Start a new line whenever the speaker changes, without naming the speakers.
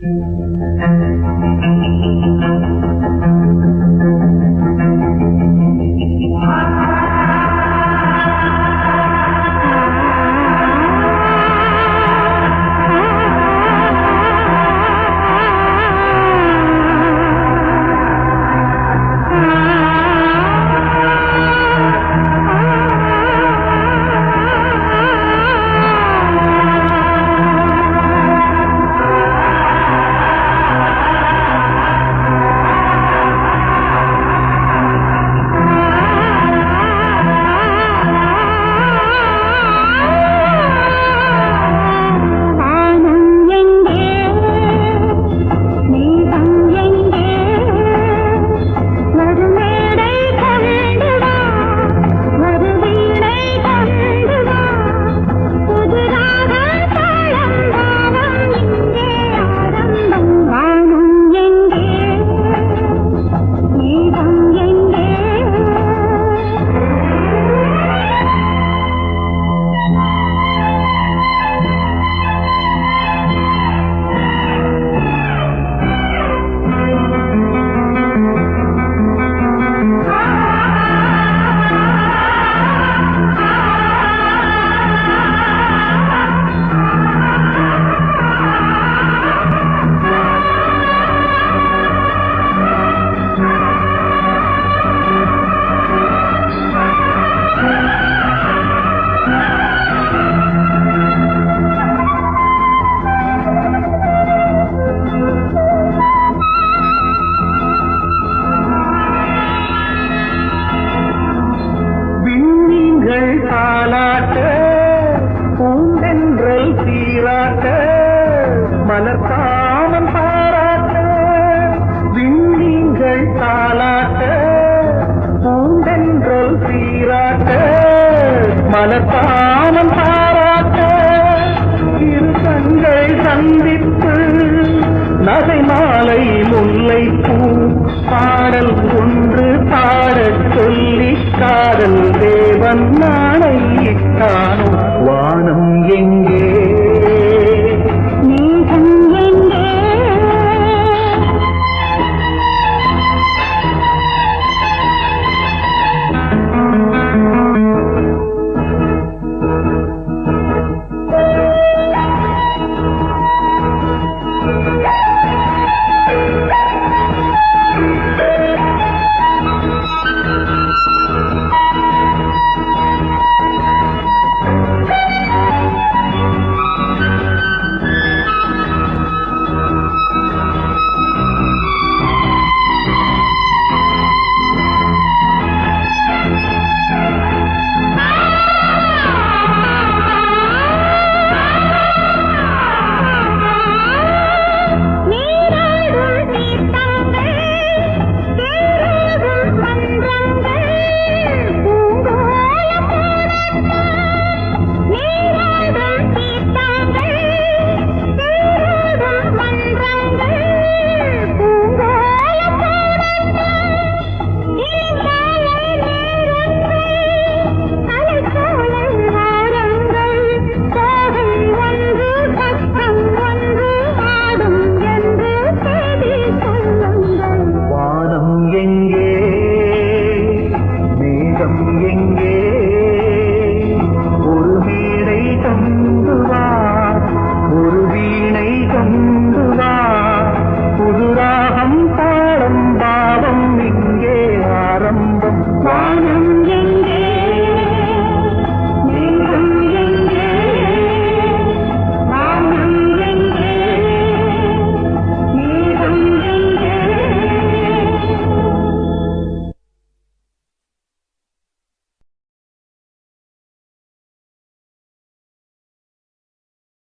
Thank you. மலர்காமன் பாராட்ட இரு கண்கள் சந்திப்பு நகை மாலை முல்லை பூ பாடல் ஒன்று பாட சொல்லி காதல் தேவன் நாணை இட்டானோ